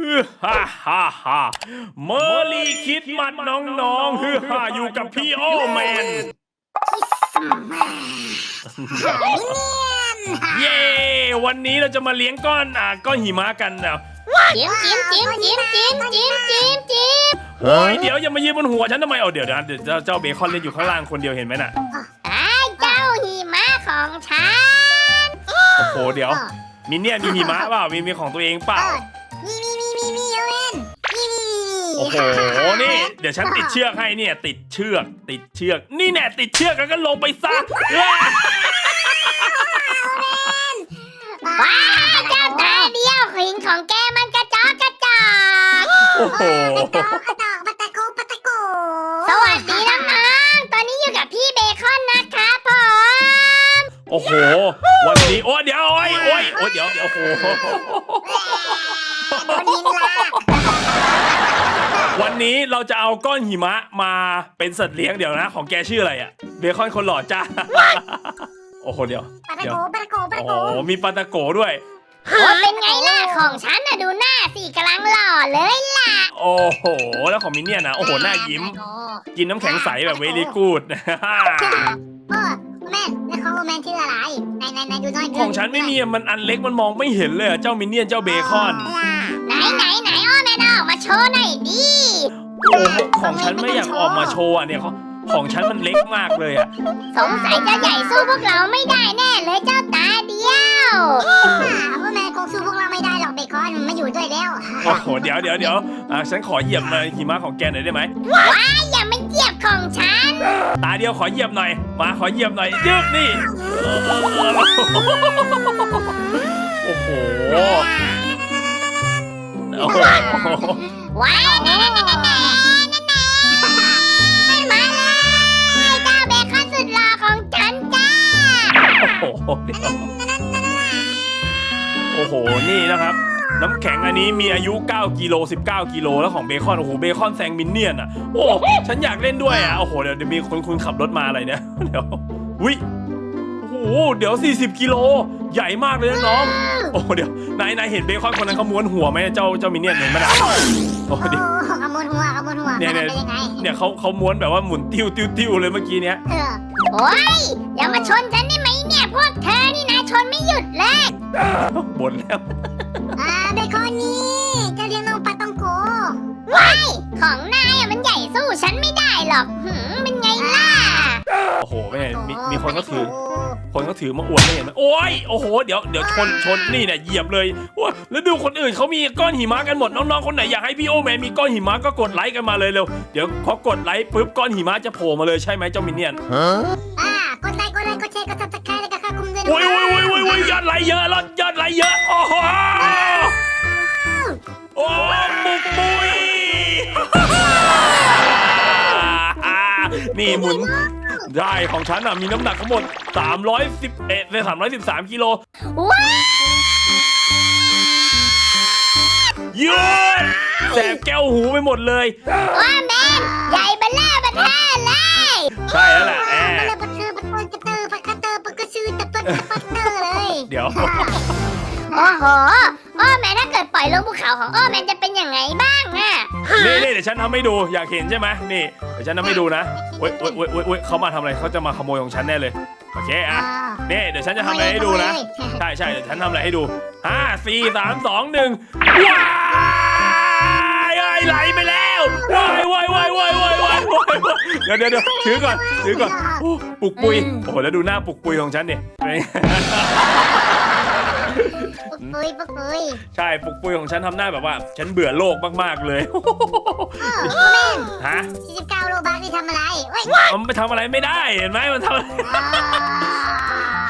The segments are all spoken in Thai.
ฮือฮ่าฮ่าฮ่าเมอร์ลี่คิดมัดน้องๆฮือฮ่าอยู่กับพี่โอแมนเย้วันนี้เราจะมาเลี้ยงก้อนอ่าก้อนหิมะกันนะจิ้มจิ้มจิ้มจิ้มจิ้มจิ้มจิ้มจิ้มโอ้ยเดี๋ยวอย่ามายืนบนหัวฉันทำไมเอาเดี๋ยวเดี๋ยวเดี๋ยวเจ้าเจ้าเบคอนเล่นอยู่ข้างล่างคนเดียวเห็นไหมน่ะไอ้เจ้าหิมะของฉันโอ้โหเดี๋ยวมินเนี่ยมีหิมะเปล่ามีมีของตัวเองเปล่า โอ้โห นี่ เดี๋ยวฉันติดเชือกให้เนี่ย ติดเชือก ติดเชือก นี่แน่ติดเชือกแล้วก็ลงไปซะอ้าว้าเจ้าตาเดียวหินของแกมันกระจอกกระจอกโอ้โหกระจอกปะตะโกปะตะโกสวัสดีน้องๆตอนนี้อยู่กับพี่เบคอนนะครับผมโอ้โห วันนี้โอ้เดี๋ยวโอ้ยโอ้ยโอ้ยเดี๋ยวเดี๋ยวโอ้โหโดนหินลาก วันนี้เราจะเอาก้อนหิมะมาเป็นสัตว์เลี้ยงเดี๋ยวนะ ของแกชื่ออะไรอะเบคอนคนหล่อจ้าโอ้โหเดี๋ยวปะตะเดี๋ยวโกปะตะโกปะโอ้ตะโหโกมีปาตาโกะด้วย โอ้เป็นไงล่ะของฉันน่ะดูหน้าสิกำลังหล่อเลยล่ะโอ้โห แล้วของมินเนี่ยนะโอ้โหหน้ายิ้มกินน้ำแข็งใสแบบเวลี่กูด เออแม่แล้วของแมนชื่ออะไรไหนไหนไหนดูหน่อยดูของฉันไม่มีอะมันอันเล็กมันมองไม่เห็นเลยอะเจ้ามินเนี่ยนเจ้าเบคอน ไหนไหนไหน ออแมนออกมาโชว์หน่อยดิโอ้ของฉันไม่อยากออกมาโชว์อะเนี่ยของของฉันมันเล็กมากเลยอะ สงสัยจะใหญ่สู้พวกเราไม่ได้แน่เลยเจ้าตาเดียวว่าแม่คงสู้พวกเราไม่ได้หรอกเบคอนมันมาอยู่ด้วยแล้วโอ้โหเดี๋ยวเดี๋ยวเดี๋ยวอะฉันขอเหยียบมาหิมะของแกหน่อยได้ไหมว่าอย่ามาเหยียบของฉัน ตาเดียวขอเหยียบหน่อยมาขอเหยียบหน่อยยึบนี่โอ้โห โอ้โหว้ายแน่แน่น่แน่น่มาเลยเจ้าเบคอนสุดหล่อของฉันจ้าโอ้โหโอ้โห นี่นะครับ น้ำแข็งอันนี้มีอายุ 9 กิโล 19 กิโล แล้วของเบคอน โอ้โห เบคอนแซงมินเนี่ยนอะ โอ้ ฉันอยากเล่นด้วยอะ โอ้โห เดี๋ยวเดี๋ยวมีคนคุณขับรถมาอะไรเนี่ย เดี๋ยววิ หเดี๋ยว 40 กิโล ใหญ่มากเลยนะน้อง โอ้เดี๋ยวนายนายเห็นเบคอนคนนั้นเขาม้วนหัวไหมเจ้าเจ้ามินเนี่ยนเห็นไหมล่ะโอ้โอ้เดี๋ยวขโมยหัวขโมยหัวเนี่ยเนี่ยเป็นยังไงเนี่ยเขาเขาม้วนแบบว่าหมุนติ้วติ้วติ้วเลยเมื่อกี้เนี้ยเออโอ้ยอย่ามาชนฉันได้ไหมเนี่ยพวกเธอนี่นะชนไม่หยุดเลยบ่นแล้วอ่าเบคอนนี่จะเรียกน้องปาตองโกว้ายของนายอะมันใหญ่สู้ฉันไม่ได้หรอกหืมเป็นไงล่ะ โอ้โหไม่เห็นมีมีคนก็ถือ คนก็ถือมาอวดไม่เห็นไหมโอ้ยโอ้โหเดี๋ยวเดี๋ยวชนชนนี่เนี่ยเหยียบเลยว้าแล้วดูคนอื่นเขามีก้อนหิมะกันหมดน้องๆคนไหนอยากให้พี่โอแมนมีก้อนหิมะก็กดไลค์กันมาเลยเร็วเดี๋ยวพอกดไลค์ปุ๊บก้อนหิมะจะโผล่มาเลยใช่ไหมเจ้ามินเนี่ยนอ่ากดไลค์กดไลค์กดแชร์กดซับสไครต์แล้วก็เข้ากลุ่มด้วยนะโอ้ยโอ้ยโอ้ยโอ้ยโอ้ยยอดไลค์เยอะแล้วยอดไลค์เยอะโอ้โหโอ้ปุกปุยนี่หมุน ได้ของฉันอะมีน้ำหนักทั้งหมด 311เลย313กิโลว้ายหยุดแสบแก้วหูไปหมดเลยว่าแมนใหญ่เบลล่าเบลล่าเลยใช่แล้วแหละแอเบลล่าเบลล่าเบลล่าเบลล่าเบลล่าเบลล่าเบลล่าเลย เดี๋ยว โอ้โห อ้อแมนถ้าเกิดปล่อยลงภูเขาของอ้อแมนจะเป็นยังไงบ้างอะนี่นี่เดี๋ยวฉันทำให้ดูอยากเห็นใช่ไหมนี่เดี๋ยวฉันทำให้ดูนะโอ๊ยโอ๊ยโอ๊ยโอ๊ยโอ๊ยเขามาทำอะไรเขาจะมาขโมยของฉันแน่เลยโอเคอะนี่เดี๋ยวฉันจะทำอะไรให้ดูนะใช่ใช่เดี๋ยวฉันทำอะไรให้ดูห้าสี่สามสองหนึ่งว้ายเอ้ยไหลไปแล้วว้ายว้ายว้ายว้ายว้ายว้ายว้ายเดี๋ยวเดี๋ยวเดี๋ยวถือก่อนถือก่อนโอ้ปุกปุยโอ้โหแล้วดูหน้าปุกปุยของฉันดิปุ๊ก ปุยปุ๊กปุยใช่ปุกปุยของฉันทำหน้าแบบว่า ฉันเบื่อโลกมากๆเลย เออแม่นฮะ49โลบักนี่ทำอะไรเว้ยมันไปทำอะไรไม่ได้เห็นไหมมันทำอะไร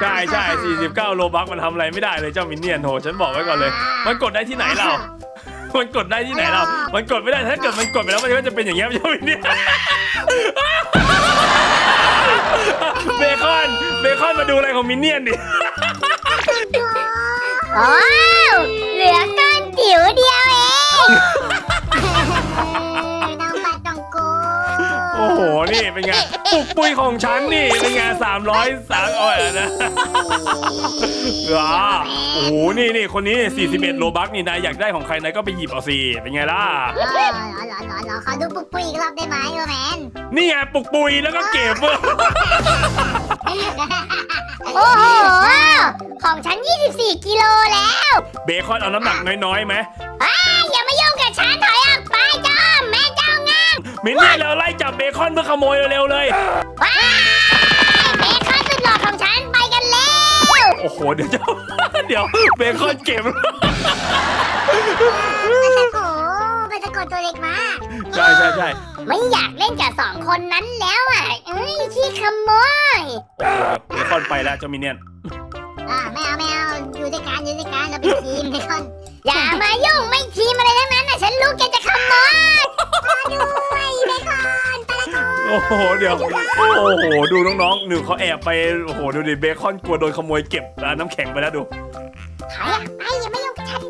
ใช่ใช่49 โลบักมันทำอะไรไม่ได้เลยเจ้ามินเนี่ยนโหฉันบอกไว้ก่อนเลย มันกดได้ที่ไหนเรา มันกดได้ที่ไหนเรา มันกดไม่ได้ถ้าเกิดมันกดไปแล้วมันก็จะเป็นอย่างเงี้ยเจ้ามินเนี่ยนเบคอนเบคอนมาดูอะไรของมินเนี่ยนดิ โอ้เหลือก้อนจิ๋วเดียวเอง น้องปาตองโกโอ้โหนี่เป็นไงปุกปุยของฉันนี่เป็นไงสามร้อยสามอ่อยนะอ่าโอ้โหนี่นี่คนนี้41โลบักนี่นายอยากได้ของใครนายก็ไปหยิบเอาสิเป็นไงล่ะเออเหรอเหรอเหรอเหรอขอดูปุ๊กปุยอีกรอบได้ไหมโอแมนนี่ไงปุกปุยแล้วก็เก็บเว้ยโอ้โห ของฉัน 24 กิโลแล้ว เบคอนเอาน้ำหนักน้อยๆไหมอ้ายอย่ามายุ่งกับฉันถ มมินเนี่ยเราไล่จับเบคอนเพื่อขโมยเร็วๆเลย ว้ายเบคอนสุดหล่อของฉันไปกันแล้ว โอ้โห เดี๋ยวจะเดี๋ยวเบคอนเก็บ มันตะโกมันตะโกตัวเล็กมากใช่ใช่ใช่ไม่อยากเล่นกับสองคนนั้นแล้วอะ เอ้ยขี้ขโมยโอ้โหเบคอนไปแล้วเจ้ามินเนี่ยนอ่าไม่เอาไม่เอาอยู่ด้วยกันอยู่ด้วยกันเราเป็นทีมเบคอน อย่ามายุ่งไม่ทีมอะไรทั้งนั้นน่ะฉันรู้แกจะขโมย ด้วยเบคอนไปละโอ้โหเดี๋ยว โอ้โหดูน้องๆหนึ่งเขาแอบไปโอ้โหดูดิเบคอนกลัวโดนขโมยเก็บอ่าน้ำแข็งไปแล้วดูถอยออกไปอย่ามายุ่งกับฉัน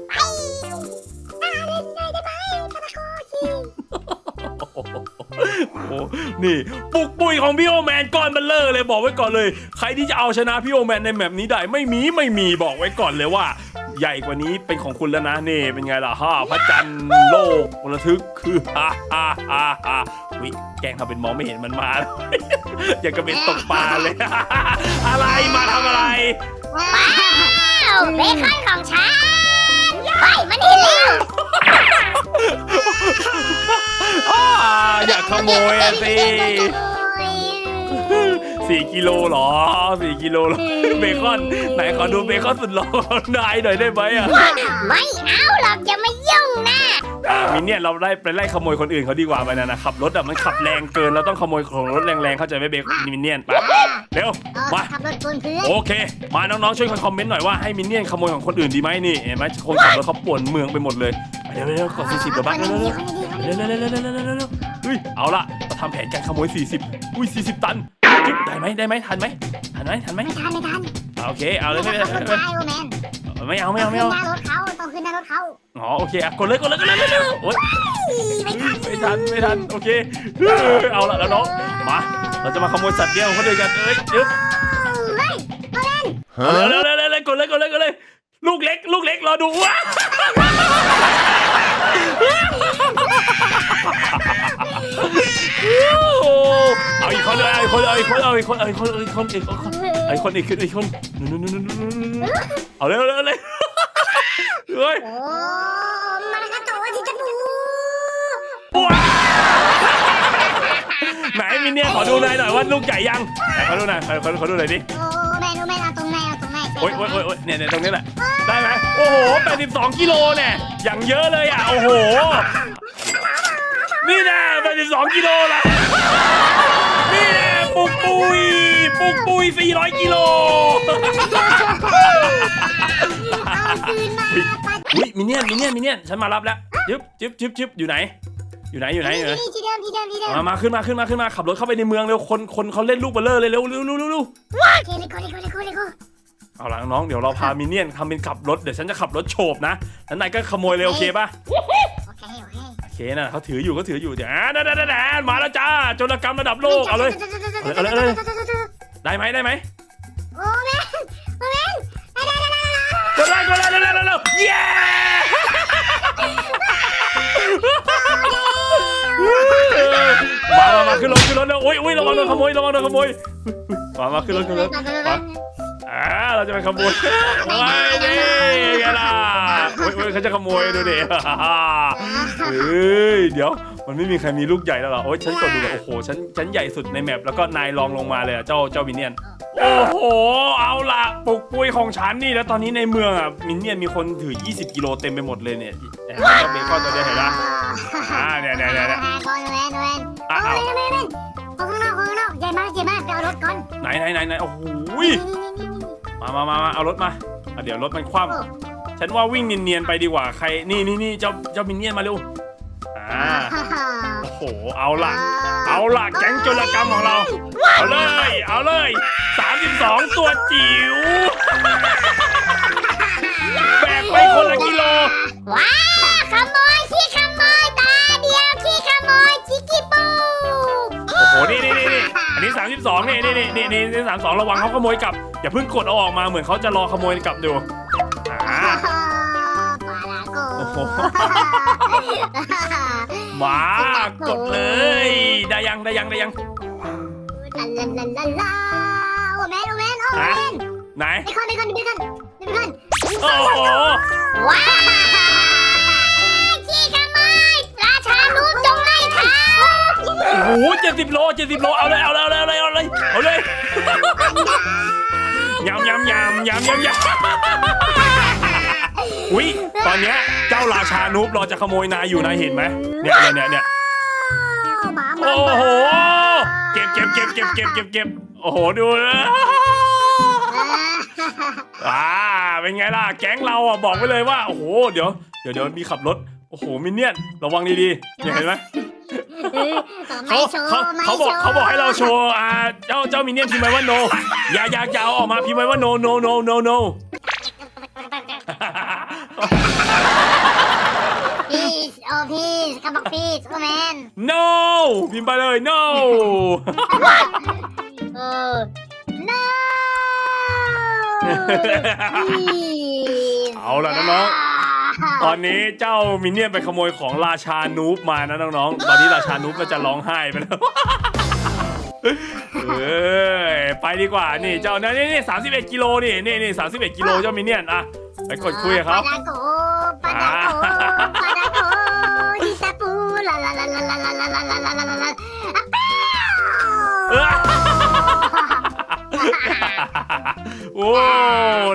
ไปน่าเล่นเลยได้ไหมตะโกทีโอ้โหนี่ปุกปุยของพี่โอแมนก้อนเบัลเลอร์เลยบอกไว้ก่อนเลย ใครที่จะเอาชนะพี่โอแมนในแมปนี้ได้ไม่มีไม่มีบอกไว้ก่อนเลยว่า ใหญ่กว่านี้เป็นของคุณแล้วนะนี่เป็นไงล่ะฮ่าพระจันทร์โลกระทึกคือฮ่าฮ่าฮ่าฮ่าวิแกล้งทำเป็นมองไม่เห็นมันมาอยากกระเป็นตกปลาเลย อะไรมาทำอะไรว้าวเบคอนของฉันไปมันเห็นแล้วอ่าอยากขโมยอะสิ สี่กิโลหรอสี่กิโลหรอเบคอนไหนขอดูเบคอนสุดหล่อของนายหน่อยได้ไหมอะไม่เอาหรอกอย่ามายุ่งนะมินเนี่ยเราได้ไปไล่ขโมยคนอื่นเขาดีกว่าไปนะนะขับรถอะมันขับแรงเกินเราต้องขโมยของรถแรงๆเข้าใจไหมเบคอนมินเนี่ยไปเร็วมาขับรถบนพื้นโอเคมาน้องๆช่วยคอมเมนต์หน่อยว่าให้มินเนี่ยขโมยของคนอื่นดีไหมนี่เห็นไหมคนขับรถเขาปวดเมืองไปหมดเลยเร็วเๆขอสี่สิบเดี๋ยวบ้างเร็วเร็วเร็วเร็วเร็วเร็วเฮ้ยเอาละเราทำแผนการขโมยสี่สิบอุ้ยสี่สิบตัน จึ๊บได้ไหมได้ไหมทันไหมทันไหมทันไหมไม่ทันไม่ทันอ่าโอเคเอาเลยไม่ขัไม่บรถไม่ได้โอแมนไม่เอาไม่ต้อเอางไม่ขึ้นเอาหน้ารถเขาต้องขึ้นหน้ารถเขาอ๋อโอเคอะกดเลยกดเลยกดเลยเร็วเร็วโอ๊ยไม่ทันไม่ทันไม่ทันโอเคเฮ้ยเอาล่ะแล้วน้องมาเราจะมาขโมยสัตว์เลี้ยงของคนอื่นกันเอ้ยจึ๊บเฮ้ยโอแมนเอาเร็วเร็วเร็วเร็วกดเลยกดเลยกดเลยลูกเล็กลูกเล็กรอดูว้า คนเอาอีกคนเอาอีกคนเอาอีกคนเอาอีกคนเอาอีกคนเอาอีกคนไอคนอีกคนอีกคนนู่นนู่นนู่นนู่นเอาเร็วเร็วเลยเฮ้ยโอ้มาแล้วครับตัวจิตบูว้าไหนมินเนี่ยขอดูหน่อยหน่อยว่าลูกใหญ่ยังขอดูหน่อยขอขอขอดูหน่อยดิโอ้แมนโอแมนเอาตรงไหนเอาตรงไหนโอ๊ยโอ๊ยโอ๊ยเนี่ยเนี่ยตรงนี้แหละได้ไหมโอ้โห82กิโลเนี่ยอย่างเยอะเลยอะโอ้โหนี่แน่82กิโลละนี่แน่ ปุกปุยปุกปุย400กิโลเอาคืนมาปัดอุ้ยมินเนี่ยนมินเนี่ยนมินเนี่ยนฉันมารับแล้วจึ๊บจึ๊บจึ๊บจึ๊บอยู่ไหน อยู่ไหนอยู่ไหนอยู่ไหนที่เดิมที่เดิมที่เดิมมามาขึ้นมาขึ้นมาขึ้นมาขับรถเข้าไปในเมืองเร็วคนคนเขาเล่นลูกเบลเลอร์เลยเร็วเร็วเร็วเร็วเร็วเคเลโกเลโกเลโกเลโกเอาล่ะน้องเดี๋ยวเราพามินเนี่ยนทำเป็นขับรถเดี๋ยวฉันจะขับรถโฉบนะแล้วนายก็ขโมยเลยโอเคป่ะ เคนะเขาถืออยู่เขาถืออยู่เดี๋ยวอ่าได้ได้ได้ได้มาแล้วจ้าโจรกรรมระดับโลกเอาเลยได้ไหมได้ไหมโอ้แมนโอ้แมนกดเลยกดเลยเร็วเร็วเร็วเร็วเย้มามามาขึ้นรถขึ้นรถเร็วอุ้ยอุ้ยระวังโดนขโมยระวังโดนขโมยมามาขึ้นรถขึ้นรถมาอ่าเราจะไปขโมยโอ้ยนี่ไงล่ะ โอ้ยโอ้ยเขาจะขโมยดูดิเฮ้ยเดี๋ยว มันไม่มีใครมีลูกใหญ่แล้วเหรอโอ้ยฉันกดดูแบบโอ้โหฉันฉันใหญ่สุดในแมปแล้วก็นายรองลงมาเลยอะเจ้าเจ้ามินเนี่ยนโอ้โห เอาล่ะปลุกปุยของฉันนี่แล้วตอนนี้ในเมืองอะมินเนี่ยนมีคนถือ 20 กิโลเต็มไปหมดเลยเนี่ยแต่เจ้าเบคอนตัวเดียวเห็นปะอ่าเนี่ยเนี่ยเนี่ยเนี่ยก่อนแมนแมนอะโอ้เอาแมนแมนของข้างนอกของข้างนอกใหญ่มากใหญ่มากไปเอารถก่อนไหนไหนไหนไหนโอ้โหนี่นี่นี่มามามามาเอารถมาอะเดี๋ยวรถมันคว่ำ ฉันว่าวิ่งเนียนๆไปดีกว่าใครนี่นี่นี่เจ้าเจ้ามินเนี่ยนมาเร็วอ่าโอ้โหเอาล่ะ เอาล่ะแก๊งโจรกรรมของเรา เอาเลย เอาเลย32 ตัวจิ๋วแบกไปคนละกิโล ว้าขโมยขี้ขโมยตาเดียวขี้ขโมยชิคกี้ปูโอ้โหนี่นี่นี่นี่อันนี้นี่นี่นี่สามสองระวังเขาขโมยกลับอย่าเพิ่งกดเอาออกมาเหมือนเขาจะรอขโมยกลับอยู่ มากดเลย ได้ยังได้ยังได้ยังลาลาลาลาลาโอแมนโอแมนโอแมนไหนเบคอนเบคอนเบคอนเบคอนโอ้โหว้าวขี้ขโมยราชานูจงไล่เขาโอ้โหเจ็ดสิบโลเจ็ดสิบโลเอาเลยเอาเลยเอาเลยเอาเลยเอาเลยยำยำยำยำยำยำอุ้ยตอนเนี้ยาราชานุบรอจะขโมยนายอยู่นายเห็นไหมเนี่ยเนี่ยเนี่ยเนี่ยหมาหมาโอ้โหเก็บเก็บเก็บเก็บเก็บเก็บเก็บโอ้โหดูนะอ่าเป็นไงล่ะแก๊งเราอะบอกไว้เลยว่าโอ้โหเดี๋ยวเดี๋ยวเดี๋ยวมีขับรถโอ้โหมินเนี่ยนระวังดีๆเนี่ยเห็นไหมไม่เขาโชว์เขาไม่เขาโชบอกว์เขาบอกให้เราโชว์อ่าเจ้าเจ้ามินเนี่ยนพิมพ์ไว้ว่า no อย่าอย่าอย่าเอาออกมาพิมพ์ไว้ว่า no no no no no พี พีชกระบอกพีชโอ้แมน no พิมพ์ไปเลย no เออ no เอาล่ะน้องตอนนี้เจ้ามินเนี่ยนไปขโมยของราชานูบมานะน้องๆ ตอนนี้ราชานูบก็จะร้องไห้ไปแล้ว เอ้ยไปดีกว่านี่เจ้านี่นี่นี่สามสิบเอ็ดกิโลนี่นี่นี่สามสิบเอ็ดกิโลเจ้ามินเนี่ยนอะไปกดคุยกับเขาปาดาโกปาดาโกปาดาโกฮิตาปู ลาลาลาลาลาลาลาลาลาลาลาลาอะเป้เออโอ้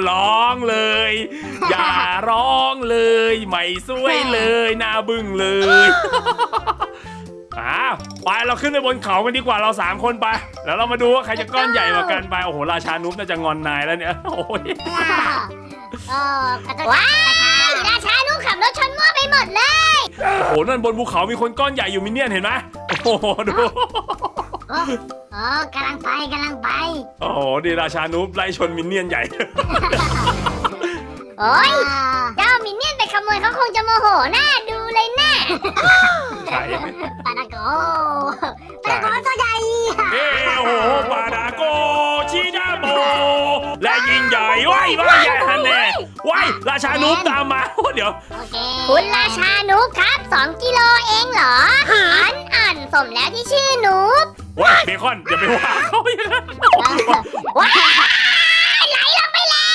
ร้องเลย อย่าร้องเลยไม่สวยเลยหน้าบึ้งเลยอ้าวไปเราขึ้นไปบนเขากันดีกว่าเราสามคนไป แล้วเรามาดูว่าใครจะก้อนใหญ่กว่ากันไปโอ้โหราชานุ๊บน่าจะงอนนายแล้วเนี่ยโอ้ยเออกระโดดว้ายราชาลูกขับรถชนมั่วไปหมดเลยโอ้โหนั่นบนภูเขามีคนก้อนใหญ่อยู่มินเนี่ยนเห็นไหมโอ้โหดูโอ้โอ้กำลังไปกำลังไป โอ้โหดีราชานุ๊บไล่ชนมินเนี่ยนใหญ่ โอ้ยเจ้ามินเนี่ยนไปขโมยเขาคงจะโมโหหน้าดูเลยแน่ใช่ปาดาโกปาดาโกตัวใหญ่เอ้โอ้โหปาดาโกชิดาโบและ ยิ่งใหญ่ว้ายว้ายใหญ่ฮันแน่ว้ายราชานุ๊บตามมาโอ้เดี๋ยว โอเคคุณราชานุบครับ 2 กิโลเองเหรออันอันสมแล้วที่ชื่อนุบว้ายเบคอนอย่าไปว่าเขาอย่างนั้นว้ายไหลลงไปแล้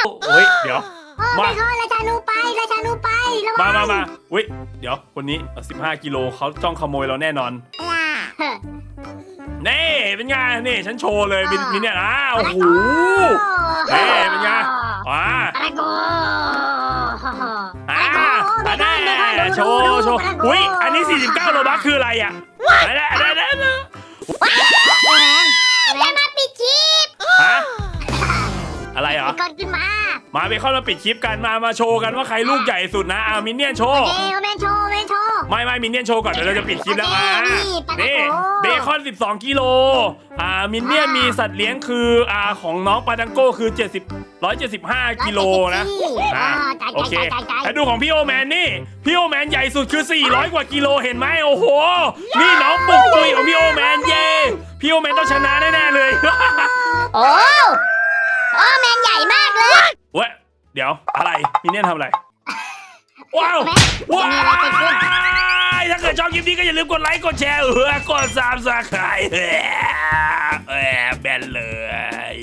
วโอ้ยเดี๋ยวมามาราชานุไปราชานุไประวัมางมามาอุ้ยเดี๋ยวคนนี้ 15 กิโลเขาจ้องขโมยเราแน่นอน นี่เป็นไงนี่ฉันโชว์เลยมินมินเนี่ยอ้าวโอ้โหเฮ้ยเป็นไงอ่าปาดาโกอ่าอันนี้โชว์โชว์อุ้ยอันนี้ 49โลบัคคืออะไรอะได้ได้ได้ได้จะมาปิดคลิปฮะอะไรเหรอก่อนขึ้นมา มาเบคอนมาปิดคลิปกันมามาโชว์กันว่าใครลูกใหญ่สุดนะอ่ามินเนี่ยนโชโอว์เคโอแมนโชว์โอแมนโชว์ ไม่ไม่มินเนี่ยนโชว์ก่อนเดี๋ยวเราจะปิดคลิปแล้วโออ่าเคนี่ปานาโกนี่เบคอน 12 กิโลอ่ามินเนี่ยนมีสัตว์เลี้ยงคืออ่าของน้องปาดังโก้คือ 70 175 กิโลนะอ่าอ่าจ่ายโอเคจ่ายจ่ายจ่ายแล้วดูของพี่โอแมนนี่พี่โอแมนใหญ่สุดคือ 400 กว่ากิโลเห็นไหมโอ้โห นี่น้องปุกปุยของพี่โอแมนเย่พี่โอแมนต้องชนะแน่ๆเลย โอ้โอ้แมนใหญ่มากเลย เว้ยเดี๋ยวอะไรมินเนี่ยนทำอะไร ว้าวแมว้ามีอะไรเกิดขึ้นยถ้าเกิดชอบคลิปนี้ก็อย่าลืมกดไลค์กดแชร์เออกดซับสไครต์เออแบนเลย